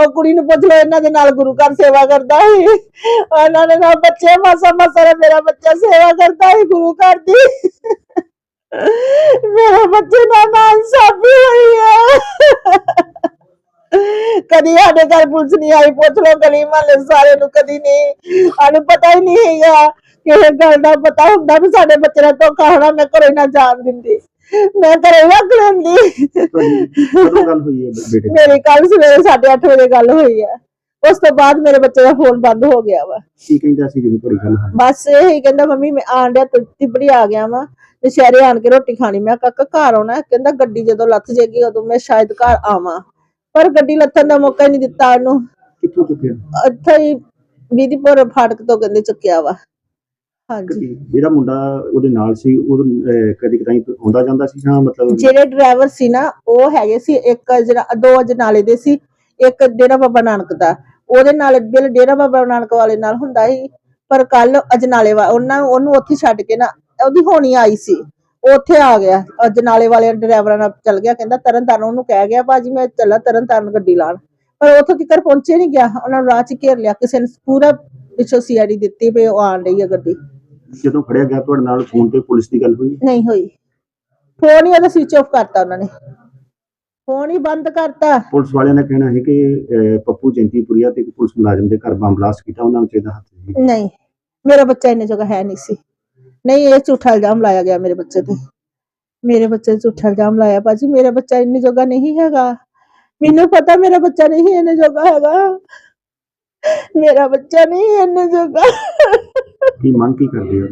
ਉਹ ਕੁੜੀ ਨੂੰ ਪੁੱਛ ਲਓ, ਇਹਨਾਂ ਦੇ ਨਾਲ ਗੁਰੂ ਘਰ ਸੇਵਾ ਕਰਦਾ ਸੀ। ਉਹਨਾਂ ਦੇ ਨਾਲ ਬੱਚੇ ਮਾਸਾ ਮਾਸਾ ਮੇਰਾ ਬੱਚਾ ਸੇਵਾ ਕਰਦਾ ਸੀ ਗੁਰੂ ਘਰ ਦੀ। ਮੇਰੇ ਬੱਚੇ ਨਾਲ ਨਾ ਹੋਈ ਹੈ ਕਦੀ ਸਾਡੇ ਘਰ ਪੁਲਿਸ ਨਹੀਂ ਆਈ, ਪੁੱਛ ਲੋ ਗਲੀ ਮਹੱਲੇ ਸਾਰੇ ਨੂੰ, ਕਦੀ ਨਹੀਂ। ਸਾਨੂੰ ਪਤਾ ਹੀ ਨਹੀਂ ਹੈਗਾ ਕਿਸੇ ਗੱਲ ਦਾ ਪਤਾ ਹੁੰਦਾ ਵੀ ਸਾਡੇ ਬੱਚੇ ਨਾਲ ਧੋਖਾ ਹੋਣਾ, ਮੈਂ ਘਰੇ ਨਾ ਜਾਣ ਦਿੰਦੀ। ਮੈਂ ਘਰੇ ਰੱਖ ਲੈਂਦੀ ਤੁਹਾਡੀ ਕਦੋਂ ਗੱਲ ਹੋਈ ਹੈ ਬੇਟੇ ਦੀ? ਮੇਰੀ ਕੱਲ ਸਵੇਰੇ 8:30 ਵਜੇ ਗੱਲ ਹੋਈ ਹੈ। ਉਸ ਤੋਂ ਬਾਅਦ ਮੇਰੇ ਬੱਚੇ ਦਾ ਫੋਨ ਬੰਦ ਹੋ ਗਿਆ ਵਾ। ਕੀ ਕਹਿੰਦਾ ਸੀ ਜਦੋਂ ਤੁਹਾਡੀ ਗੱਲ? ਹੋਈ ਬਸ ਇਹੀ ਕਹਿੰਦਾ ਮੰਮੀ ਮੈਂ ਆਣ ਡਿਆ ਤੁ- ਤਿਬੜੀ ਆ ਗਿਆ ਵਾਂ। ਤੇ ਸ਼ਹਿਰੇ ਆਣ ਕੇ ਰੋਟੀ ਖਾਣੀ। ਮੈਂ ਕਿਹਾ ਕਾਕਾ ਘਰ ਆਉਣਾ ਹੈ? ਕਹਿੰਦਾ ਗੱਡੀ ਜਦੋਂ ਲੱਥ ਜੇਗੀ ਉਦੋਂ ਮੈਂ ਸ਼ਾਇਦ ਘਰ ਆਵਾਂ। ਪਰ ਗੱਡੀ ਲੱਥਣ ਦਾ ਮੌਕਾ ਹੀ ਨਹੀਂ ਦਿੱਤਾ ਉਹਨੂੰ। ਕਿੱਥੋਂ ਚੁੱਕਿਆ? ਇੱਥੇ ਹੀ ਬੀਦੀਪੁਰ ਫਾਟਕ ਤੋਂ ਕਹਿੰਦੇ ਚੁੱਕਿਆ ਵਾ। ਹਾਂਜੀ। ਜਿਹੜਾ ਮੁੰਡਾ ਉਹਦੇ ਨਾਲ ਸੀ ਉਹ ਕਦੀ ਕਦਾਈ ਆਉਂਦਾ ਜਾਂਦਾ ਸੀ ਜਾਂ ਮਤਲਬ ਜਿਹੜੇ ਡਰਾਈਵਰ ਸੀ ਨਾ ਉਹ ਹੈਗੇ ਸੀ ਇੱਕ ਜਿਹੜਾ ਦੋ ਅਜਨਾਲੇ ਦੇ ਸੀ ਇੱਕ ਡੇਰਾ ਬਾਬਾ ਨਾਨਕ ਦਾ। ਉਹਦੇ ਨਾਲ ਬਿਲ ਡੇਰਾ ਬਾਬਾ ਨਾਨਕ ਵਾਲੇ ਨਾਲ ਹੁੰਦਾ ਸੀ ਪਰ ਕੱਲ ਅਜਨਾਲੇ ਵਾ ਉਹਨਾਂ ਉਹਨੂੰ ਉੱਥੇ ਛੱਡ ਕੇ ਨਾ ਉਹਦੀ ਹੋਣੀ ਆਈ ਸੀ। ਉੱਥੇ ਆ ਗਿਆ ਅਜਨਾਲੇ ਵਾਲੇ ਡਰਾਈਵਰਾਂ ਨਾਲ ਚੱਲ ਗਿਆ ਕਹਿੰਦਾ ਤਰਨ ਤਾਰਨ ਉਹਨੂੰ ਕਹਿ ਗਿਆ ਬਾਜੀ ਮੈਂ ਚੱਲਾ ਤਰਨ ਤਾਰਨ ਗੱਡੀ ਲਾਣ ਪਰ ਉੱਥੋਂ ਤੱਕ ਪਹੁੰਚੇ ਨਹੀਂ ਗਿਆ ਉਹਨਾਂ ਨੂੰ ਰਾਹ ਚ ਘੇਰ ਲਿਆ ਕਿਸੇ ਨੇ ਪੂਰਾ ਪਿੱਛੋਂ ਸੀਆਈਡੀ ਦਿੱਤੀ ਵੀ ਉਹ ਆਣ ਰਹੀ ਹੈ ਗੱਡੀ। ਜਦੋਂ ਫੜਿਆ ਗਿਆ ਤੁਹਾਡੇ ਨਾਲ ਫੋਨ ਤੇ ਪੁਲਿਸ ਦੀ ਗੱਲ ਹੋਈ? ਨਹੀਂ ਹੋਈ। ਫੋਨ ਹੀ ਉਹਦਾ ਸਵਿਚ ਆਫ ਕਰਤਾ ਉਹਨਾਂ ਨੇ। ਫੋਨ ਹੀ ਬੰਦ ਕਰਤਾ। ਪੁਲਿਸ ਵਾਲਿਆਂ ਦਾ ਕਹਿਣਾ ਹੈ ਕਿ ਅਹ, ਪੱਪੂ ਜੈਂਤੀਪੁਰੀਆ ਤੇ ਇੱਕ ਪੁਲਿਸ ਮੁਲਾਜ਼ਮ ਦੇ ਘਰ ਬੰਬ ਬਲਾਸਟ ਕੀਤਾ ਉਹਨਾਂ ਵਿੱਚ ਇਹਦਾ ਹੱਥ ਸੀ ਨਹੀਂ ਮੇਰਾ ਬੱਚਾ ਇੰਨੇ ਜਗ੍ਹਾ ਹੈ ਨਹੀਂ ਸੀ। ਨਹੀਂ ਇਹ ਝੂਠਾ ਇਲਜ਼ਾਮ ਲਾਇਆ ਗਿਆ ਮੇਰੇ ਬੱਚੇ ਤੇ। ਮੇਰੇ ਬੱਚੇ ਤੇ ਝੂਠਾ ਇਲਜ਼ਾਮ ਲਾਇਆ। ਬਾਜੀ ਮੇਰਾ ਬੱਚਾ ਇੰਨੇ ਜਗ੍ਹਾ ਨਹੀਂ ਹੈਗਾ। ਮੈਨੂੰ ਪਤਾ ਮੇਰਾ ਬੱਚਾ ਨਹੀਂ ਇੰਨੇ ਜਗ੍ਹਾ ਹੈਗਾ। ਮੇਰਾ ਬੱਚਾ ਨਹੀਂ ਇੰਨੇ ਜਗ੍ਹਾ। ਕੀ ਮੰਗ ਕੀ ਕਰਦੇ ਹੋ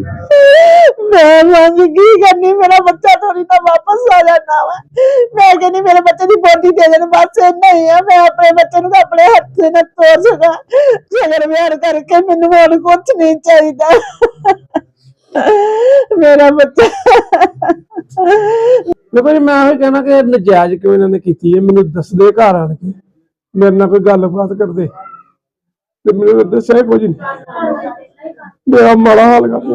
ਮੈਂ ਮੰਗ ਕੀ ਕਰਨੀ? ਮੇਰਾ ਬੱਚਾ ਥੋੜੀ ਨਾ ਵਾਪਸ ਆ ਜਾਣਾ ਵਾ। ਮੈਂ ਕਹਿੰਦੀ ਮੇਰੇ ਬੱਚੇ ਦੀ ਬੋਡੀ ਦੇ ਦੇਣ ਬਸ ਇੰਨਾ ਹੀ ਆ। ਮੈਂ ਆਪਣੇ ਬੱਚੇ ਨੂੰ ਤਾਂ ਆਪਣੇ ਹੱਥ ਨਾਲ ਤੋਰ ਸਕਾਂ। ਜਗਰ ਵਿਆਹ ਕਰਕੇ ਮੈਨੂੰ ਹੋਰ ਕੁਝ ਨਹੀਂ ਚਾਹੀਦਾ। ਮੇਰਾ ਬੱਚਾ। ਦੇਖੋ ਜੀ ਮੈਂ ਇਹ ਕਹਿਣਾ ਕਿ ਨਜਾਇਜ਼ ਕਿਉਂ ਇਹਨਾਂ ਨੇ ਕੀਤੀ ਹੈ? ਮੈਨੂੰ ਦੱਸਦੇ ਘਰ ਆਣ ਕੇ। ਮੇਰੇ ਨਾਲ ਕੋਈ ਗੱਲਬਾਤ ਕਰਦੇ। ਤੇ ਮੈਨੂੰ ਦੱਸਿਆ ਕੁਝ ਨਹੀਂ। ਮੇਰਾ ਮਾੜਾ ਹਾਲ ਕਰਦੇ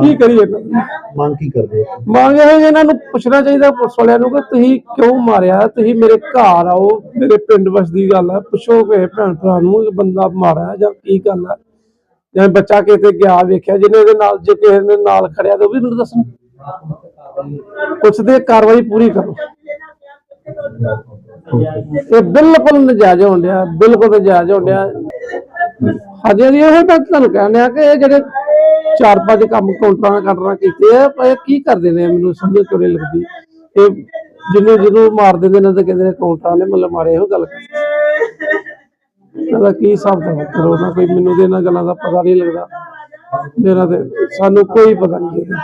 ਕੀ ਕਰੀਏ? ਇਹਨਾਂ ਦਾ? ਮੰਗ ਕੀ ਕਰਦੇ ਹੋ? ਮੰਗ ਇਹ ਹੈ ਕਿ ਇਹਨਾਂ ਨੂੰ ਪੁੱਛਣਾ ਚਾਹੀਦਾ ਪੁਲਿਸ ਵਾਲਿਆਂ ਨੂੰ ਕਿ ਤੁਸੀਂ ਕਿਉਂ ਮਾਰਿਆ? ਤੁਸੀਂ ਮੇਰੇ ਘਰ ਆਓ ਮੇਰੇ ਪਿੰਡ ਵਸਦੀ ਗੱਲ ਹੈ ਪੁੱਛੋ ਕਿ ਭੈਣ ਭਰਾ ਨੂੰ ਕਿ ਬੰਦਾ ਮਾਰਿਆ ਹੈ ਜਾਂ ਕੀ ਗੱਲ ਹੈ ਜਾਂ ਬੱਚਾ ਕਿਤੇ ਗਿਆ ਵੇਖਿਆ ਜਿਹਨੇ ਇਹਦੇ ਨਾਲ ਜੇ ਕਿਸੇ ਨੇ ਨਾਲ ਖੜਿਆ ਤੇ ਉਹ ਵੀ ਮੈਨੂੰ ਦੱਸਣ। ਪੁੱਛਦੇ ਕਾਰਵਾਈ ਪੂਰੀ ਕਰੋ। ਇਹ ਬਿਲਕੁਲ ਨਜਾਇਜ਼ ਹੋਣ ਡਿਆ ਬਿਲਕੁਲ ਨਜਾਇਜ਼ ਹੋਣ ਡਿਆ। ਹਾਂਜੀ ਹਾਂਜੀ ਉਹ ਤਾਂ ਤੁਹਾਨੂੰ ਕਹਿਣ ਡਿਆ ਕਿ ਇਹ ਜਿਹੜੇ ਚਾਰ ਪੰਜ ਕੰਮ ਕਾਊਂਟਰਾਂ ਕੱਟਣਾ ਕੀਤੇ ਆ, ਪਰ ਇਹ ਕੀ ਕਰਦੇ ਨੇ ਮੈਨੂੰ ਸਮਝ ਕਿਉਂ ਨਹੀਂ ਲੱਗਦੀ। ਇਹ ਜਿਹਨੂੰ ਜਿਹਨੂੰ ਮਾਰ ਦਿੰਦੇ ਨੇ ਤਾਂ ਕਹਿੰਦੇ ਨੇ ਕਾਊਂਟਰਾਂ ਨੇ ਮਤਲਬ ਮਾਰੇ ਇਹੋ ਗੱਲ ਇਹਦਾ ਕੀ ਹਿਸਾਬ ਦਾ ਕਰੋ ਨਾ ਕੋਈ, ਮੈਨੂੰ ਤੇ ਇਹਨਾਂ ਗੱਲਾਂ ਦਾ ਪਤਾ ਨਹੀਂ ਲੱਗਦਾ। ਮੇਰਾ ਤੇ ਸਾਨੂੰ ਕੋਈ ਪਤਾ ਨਹੀਂ ਇਹਦਾ